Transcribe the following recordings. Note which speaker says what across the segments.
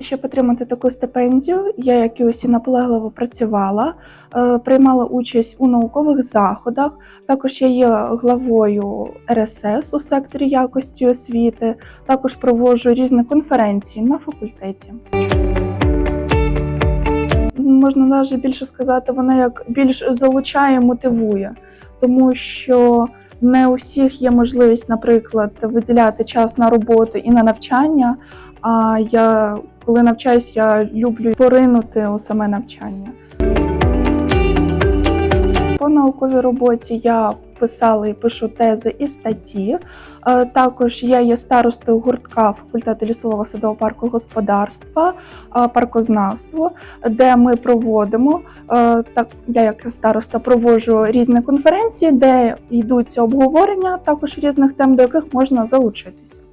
Speaker 1: Щоб отримати таку стипендію, я, як і усі, наполегливо працювала, е, приймала участь у наукових заходах. Також я є главою РСС у секторі якості освіти. Також проводжу різні конференції на факультеті. Можна навіть більше сказати, вона як більш залучає, мотивує, тому що не у всіх є можливість, наприклад, виділяти час на роботу і на навчання. А я коли навчаюсь, я люблю поринути у саме навчання. По науковій роботі я писала і пишу тези і статті. Е, Також я є старостою гуртка факультету лісового садового парку господарства, е, паркознавство, де ми проводимо е, так. Я як староста проводжу різні конференції, де йдуться обговорення також різних тем, до яких можна залучитися.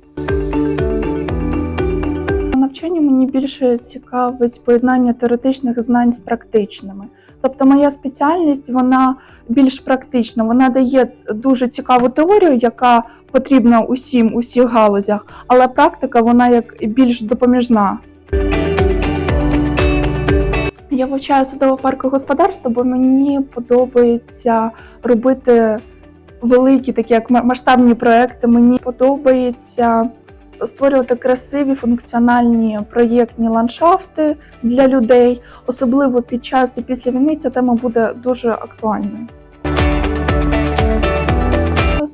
Speaker 1: Навчання мені більше цікавить поєднання теоретичних знань з практичними. Тобто, моя спеціальність вона більш практична. Вона дає дуже цікаву теорію, яка потрібна усім у всіх галузях, але практика вона як більш допоміжна. Я вивчаю садове парку господарство, бо мені подобається робити великі, такі як масштабні проекти. Мені подобається створювати красиві функціональні проєктні ландшафти для людей, особливо під час і після війни ця тема буде дуже актуальною.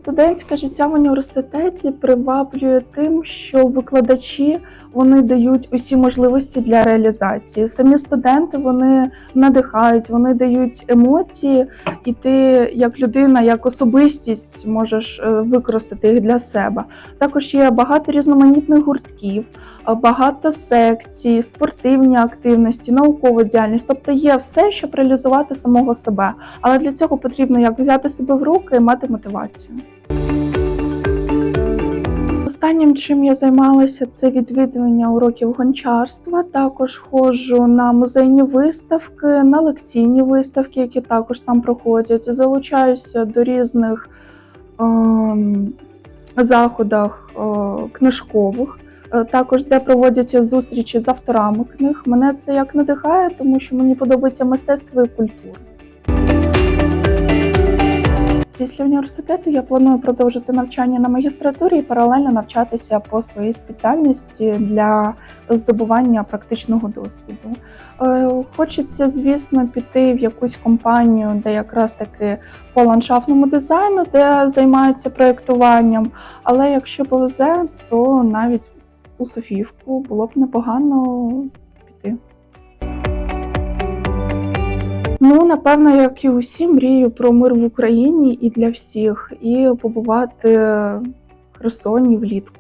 Speaker 1: Студентське життя в університеті приваблює тим, що викладачі вони дають усі можливості для реалізації. Самі студенти вони надихають, вони дають емоції, і ти як людина, як особистість можеш е, використати їх для себе. Також є багато різноманітних гуртків, е, багато секцій, спортивні активності, наукова діяльність. Тобто є все, щоб реалізувати самого себе. Але для цього потрібно як взяти себе в руки і мати мотивацію. Останнім, чим я займалася, це відвідування уроків гончарства. Також ходжу на музейні виставки, на лекційні виставки, які також там проходять. Залучаюся до різних ем, заходах е, книжкових. Е, Також де проводяться зустрічі з авторами книг. Мене це як надихає, тому що мені подобається мистецтво і культура. Після університету я планую продовжити навчання на магістратурі і паралельно навчатися по своїй спеціальності для здобування практичного досвіду. Е, Хочеться, звісно, піти в якусь компанію, де якраз таки по ландшафтному дизайну, де займаються проєктуванням. Але якщо повезе, то навіть у Софіївку було б непогано піти. Ну, напевно, як і усі, мрію про мир в Україні і для всіх, і побувати в Херсоні влітку.